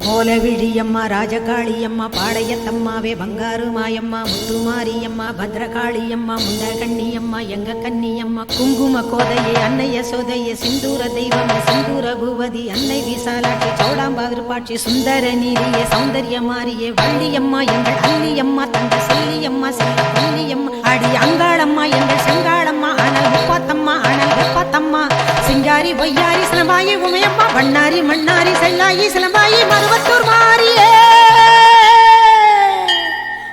கோலவிழியம்மா ராஜகாளியம்மா பாளையத்தம்மாவே பங்காரு மாயம்மா முத்துமாரியம்மா பத்ரகாளியம்மா முண்டகண்ணியம்மா எங்க கன்னியம்மா குங்கும கோதையே அன்னைய சோதைய சிந்தூர தெய்வம் சிந்தூர பூவதி அன்னை விசாலாட்சி சௌடாம்பா விருப்பாட்சி சுந்தர நீரியே சௌந்தர்ய மாரியே வள்ளியம்மா எங்கள் அள்ளியம்மா தங்க செல்லியம்மா செல்ல பொன்னியம்மா அடி அங்காளம்மா எங்கள் செங்காளம்மா அனல் முப்பாத்தம்மா அனல் முப்பாத்தம்மா சிங்காரி பொய்யாரி சிலம்பாயி உமையம்மா வண்ணாரி மண்ணாரி செல்லாயி சிலம்பாயி மறு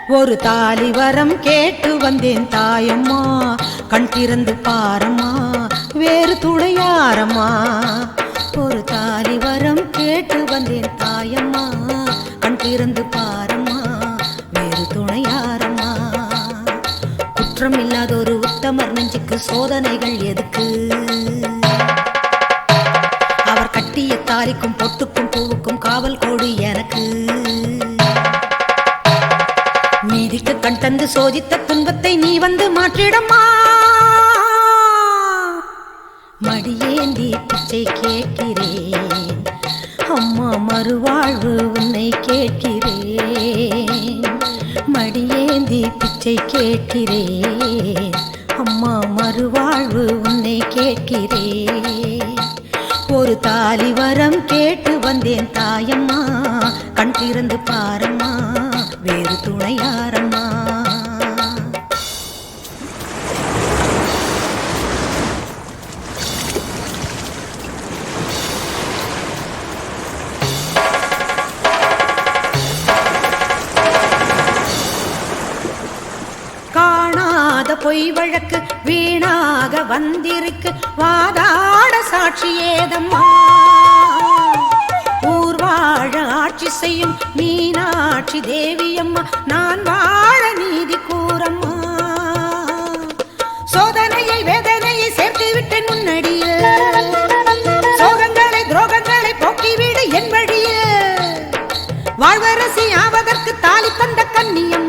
ஒரு தாலி வரம் கேட்டு வந்தேன் தாயம்மா. கண் திறந்து பாரம்மா. வேறு துணையாரம்மா ஒரு தாலி வரம் கேட்டு வந்தேன் தாயம்மா. கண் திறந்து பாரம்மா. வேறு துணையாரம்மா குற்றம் இல்லாத ஒரு உத்தமர் நெஞ்சுக்கு சோதனைகள் எதுக்கு? அவர் கட்டிய தாலிக்கும் பொட்டுக்கும் தந்து சோதித்த துன்பத்தை நீ வந்து மாற்றிடம்மா மடியேந்தி பிச்சை கேட்கிறேன். அம்மா மறுவாழ்வு உன்னை கேட்கிறேன். மடியேந்தி பிச்சை கேட்கிறேன். அம்மா மறுவாழ்வு உன்னை கேட்கிறேன். ஒரு தாலி வரம் கேட்டு வந்தேன் தாயம்மா. கண் திறந்து பாரம்மா. வேறு துணையாரம்மா. பொய் வழக்கு வீணாக வந்திருக்கு. வாதாட சாட்சி ஏதம்மா? ஆட்சி செய்யும் மீனாட்சி தேவியம்மா. நான் வாழ நீதி கூறம்மா. சோதனையை வேதனையை சேர்த்து விட்டேன் முன்னடியில் சோகங்களை துரோகங்களை போக்கிவிடு என் வழியில் வாழ்வரசி ஆவதற்கு தாலி தந்த கண்ணியம்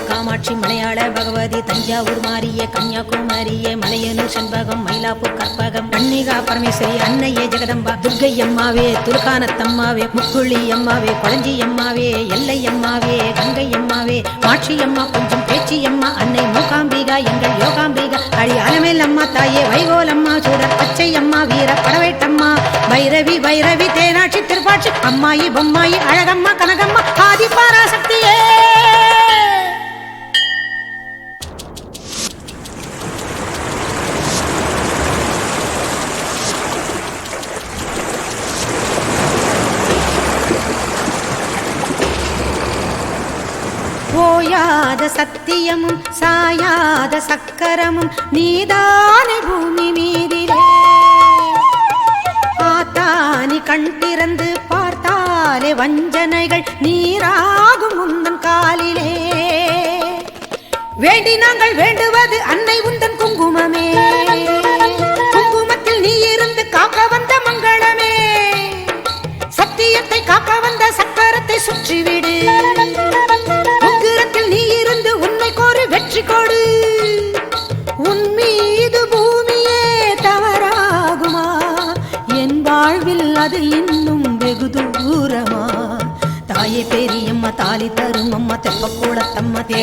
காமாட்சி மலையாள பகவதி தஞ்சாவூர் மாரிய கன்னியாகுமரிய மலையனூர் செண்பகம் மயிலாப்பூர் கற்பகம் கன்னிகா பரமேஸ்வரி அன்னையே ஜெகதம்பா துர்கை அம்மாவே துர்கானத்தம்மாவே முக்குழி அம்மாவே குளஞ்சி அம்மாவே எல்லை அம்மாவே கங்கை அம்மாவே மாட்சி அம்மா கொஞ்சம் பேச்சி அம்மா அன்னை மூகாம்பிகா எங்கள் யோகாம்பிகா அடி அலமேல் அம்மா தாயே வைகோலம்மா சூடர் பச்சை அம்மா வீர படவேட்டம்மா பைரவி பைரவி தேனாட்சி திருப்பாட்சி அம்மாயி பொம்மாயி அழகம்மா கனகம்மா ஆதி பாராசக்தியே ஓயாத சத்தியமும் சாயாத சக்கரமும் நீதானே பூமி மீதிலே. ஆத்தானி கண் திறந்து பார்த்தாலே வஞ்சனைகள் நீராகும் உந்தன் காலிலே. வேண்டி நாங்கள் வேண்டுவது அன்னை உந்தன் குங்குமமே.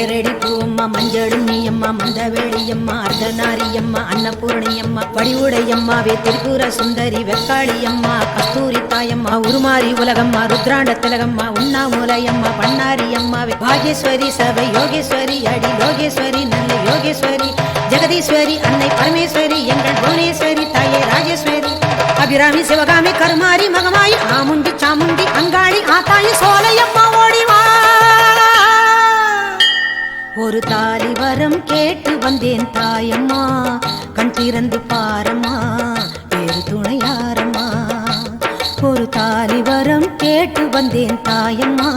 தெப்பக்கூடத்தம்மா தேரடி பூவம்மா மஞ்சளும் நீயம்மா மந்தவேளியம்மா அர்த்தநாரியம்மா அன்னபூரணியம்மா வடிவுடையம்மாவே திரிபுர சுந்தரி வெக்காளியம்மா கஸ்தூரி தாயம்மா உருமாறி உலகம்மா ருத்ராண்ட திலகம்மா உண்ணாமுலையம்மா பண்ணாரியம்மாவே பாகேஸ்வரி சபை யோகேஸ்வரி அடி யோகேஸ்வரி நல்ல யோகேஸ்வரி ஜெகதீஸ்வரி அன்னை பரமேஸ்வரி எங்கள் புவனேஸ்வரி தாயே ராஜேஸ்வரி அபிராமி சிவகாமி கருமாரி மகமாயி ஆமுண்டி சாமுண்டி அங்காளி ஆத்தாயி சோலையம்மா ஓடிவா. ஒரு தாலி வரம் கேட்டு வந்தேன் தாயம்மா. கண் திறந்து பாரம்மா வேறு துணையாரம்மா ஒரு தாலி வரம் கேட்டு வந்தேன் தாயம்மா.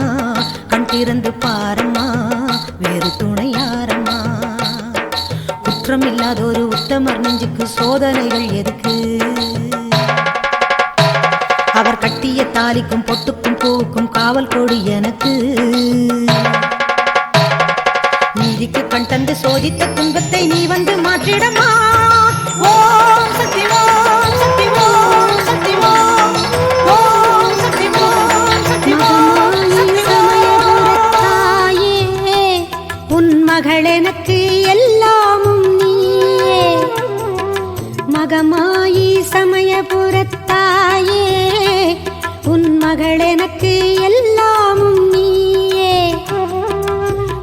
கண் திறந்து பாரம்மா வேறு துணையாரம்மா குற்றம் இல்லாத ஒரு உத்தமர் நெஞ்சுக்கு சோதனைகள் எதுக்கு? அவர் கட்டிய தாலிக்கும் பொட்டுக்கும் பூவுக்கும் காவல் கொடு எனக்கு. தந்து சோதித்த துன்பத்தை நீ வந்து மாற்றிடமா? ஓம் சக்தி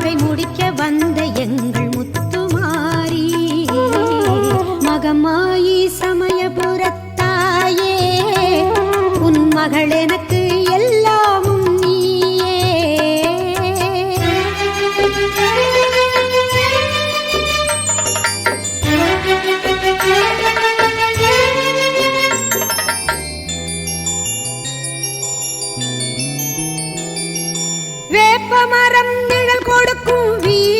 விழாவை முடிக்க வந்த எங்கள் முத்துமாரி. மகமாயி சமயபுரத்தாயே உன் மகள் எனக்கு எல்லாமும் நீயே. வேப்பமரம் குவி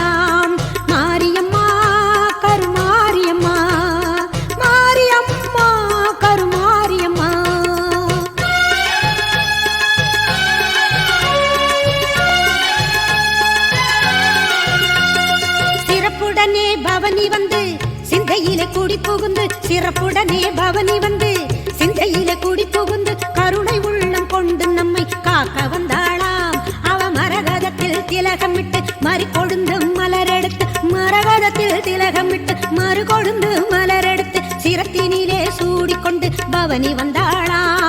சிறப்புடனே பவனி வந்து சிந்தையில குடி புகுந்து கருணை உள்ளம் கொண்டு நம்மை காக்க வந்தாளாம். அவ மரகதத்தில் திலகமிட்டு மறு கொழுந்து மலரெடுத்து மரகதத்தில் திலகமிட்டு மறு கொழுந்து மலரெடுத்து சிரத்தினிலே சூடிக்கொண்டு பவனி வந்தாளாம்.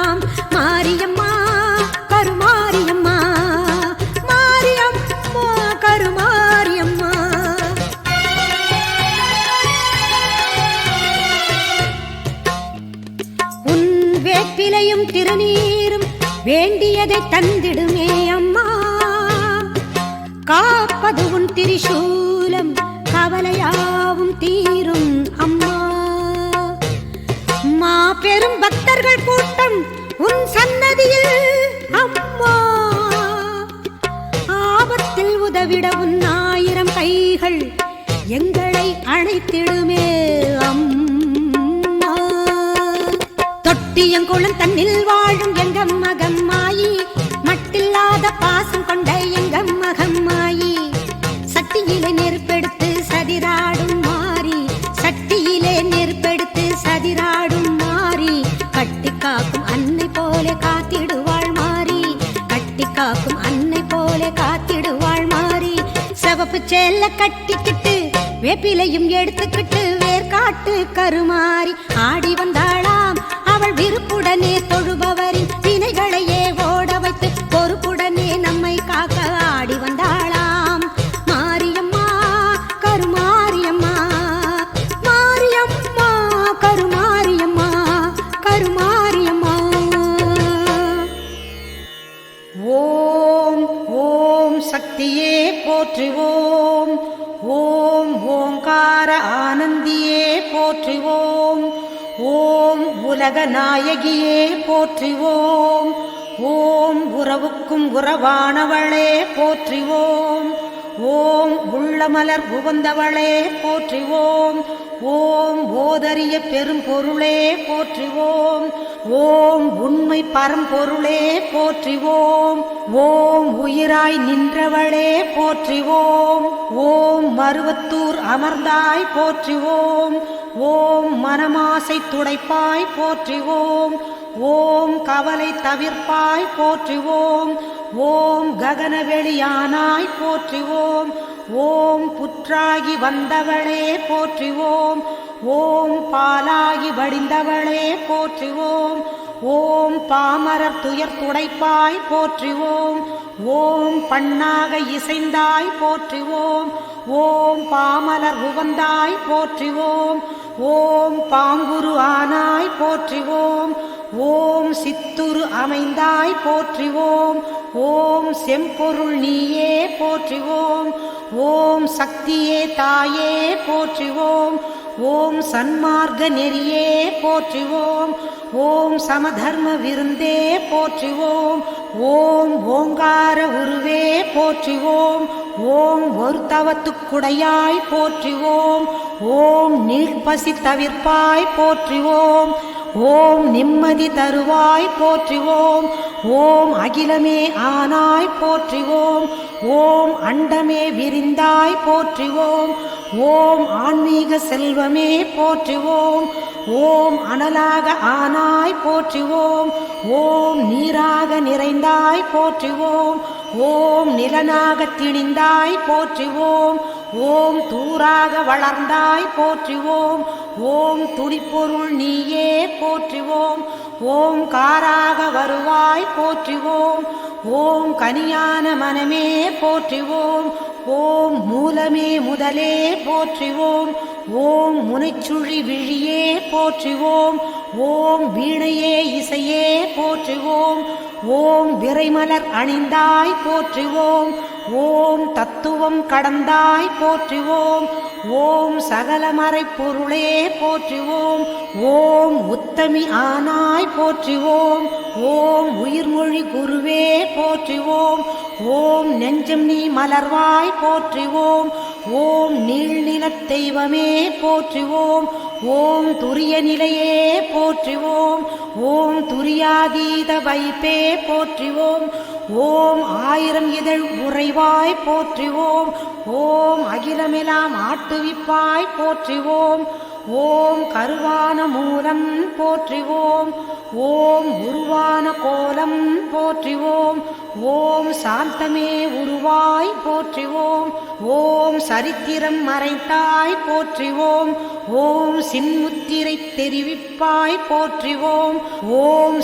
வேண்டியதை தந்திடுமே அம்மா. காப்பது உன் திரிசூலம் கவலையாவும் தீரும் அம்மா. மா பெரும் பக்தர்கள் கூட்டம் உன் சன்னதியில் அம்மா. ஆபத்தில் உதவிட உன் ஆயிரம் கைகள் எங்களை அழைத்திடுமே அம்மா. தொட்டியங்குளம் தன்னில் வாழும் வேப்பிலையும் எடுத்துக்கிட்டு வேர்காட்டு கருமாறி ஆடி வந்த ஓம் உலக நாயகியே போற்றிவோம். ஓம் உறவுக்கும் உறவானவளே போற்றிவோம். ஓம் உள்ளமலர் புகுந்தவளே போற்றுவோம். ஓம் ஓதறிய பெரும் பொருளே போற்றுவோம். ஓம் உண்மை பரம்பொருளே போற்றுவோம். ஓம் உயிராய் நின்றவளே போற்றுவோம். ஓம் மருவத்தூர் அமர்ந்தாய் போற்றுவோம். ஓம் மனமாசை துடைப்பாய் போற்றுவோம். ஓம் கவலை தவிர்ப்பாய் போற்றுவோம். ஓம் ககனவெளியானாய் போற்றுவோம். ஓம் புற்றாகி வந்தவளே போற்றுவோம். ஓம் பாலாகி வடிந்தவளே போற்றுவோம். ஓம் பாமரர் துயர் துடைப்பாய் போற்றுவோம். ஓம் பண்ணாக இசைந்தாய் போற்றுவோம். ஓம் பாமலர் உகந்தாய் போற்றுவோம். ஓம் பாங்குரு ஆனாய் போற்றுவோம். ஓம் சித்துரு அமைந்தாய் போற்றுவோம். ஓம் செம்பொருள் நீயே போற்றுவோம். ஓம் சக்தியே தாயே போற்றுவோம். ஓம் சன்மார்க்க நெறியே போற்றுவோம். ஓம் சமதர்ம விருந்தே போற்றுவோம். ஓம் ஓங்கார உருவே போற்றுவோம். ஓம் ஒரு தவத்துக்குடையாய் போற்றுவோம். ஓம் நீழ்பசி தவிர்ப்பாய் போற்றுவோம். ஓம் நிம்மதி தருவாய் போற்றுவோம். ஓம் அகிலமே ஆனாய் போற்றுவோம். ஓம் அண்டமே விரிந்தாய் போற்றுவோம். ஓம் ஆன்மீக செல்வமே போற்றுவோம். ஓம் அனலாக ஆனாய் போற்றுவோம். ஓம் நீராக நிறைந்தாய் போற்றுவோம். ஓம் நிலனாக திணிந்தாய் போற்றுவோம். ஓம் தூராக வளர்ந்தாய் போற்றுவோம். ஓம் துணிப்பொருள் நீயே போற்றுவோம். ஓம் காராக வருவாய் போற்றுவோம். ஓம் கனியான மனமே போற்றுவோம். ஓம் மூலமே முதலே போற்றுவோம். ஓம் முனைச்சுழி விழியே போற்றுவோம். ஓம் வீணையே இசையே போற்றுவோம். ஓம் விரைமலர் அணிந்தாய் போற்றுவோம். ஓம் தத்துவம் கடந்தாய் போற்றுவோம். ஓம் சகலமறை பொருளே போற்றுவோம். ஓம் உத்தமி ஆனாய் போற்றுவோம். ஓம் உயிர்மொழி குருவே போற்றுவோம். ஓம் நெஞ்சம் நீ மலர்வாய் போற்றுவோம். ஓம் நீள்நிலத் தெய்வமே போற்றுவோம். ஓம் துரிய நிலையே போற்றுவோம். ஓம் துரியாதீத வைப்பே போற்றுவோம். ஓம் ஆயிரம் இதழ் உறைவாய் போற்றுவோம். ஓம் அகிலமெல்லாம் ஆட்டுவிப்பாய் போற்றுவோம். ஓம் கருவான மூலம் போற்றுவோம் ஓம் உருவான கோலம் போற்றுவோம் ஓம் சாந்தமே உருவாய் போற்றுவோம் ஓம் சரித்திரம் மறைத்தாய் போற்றுவோம் ஓம் சின்முத்திரை தெரிவிப்பாய் போற்றிவோம் ஓம்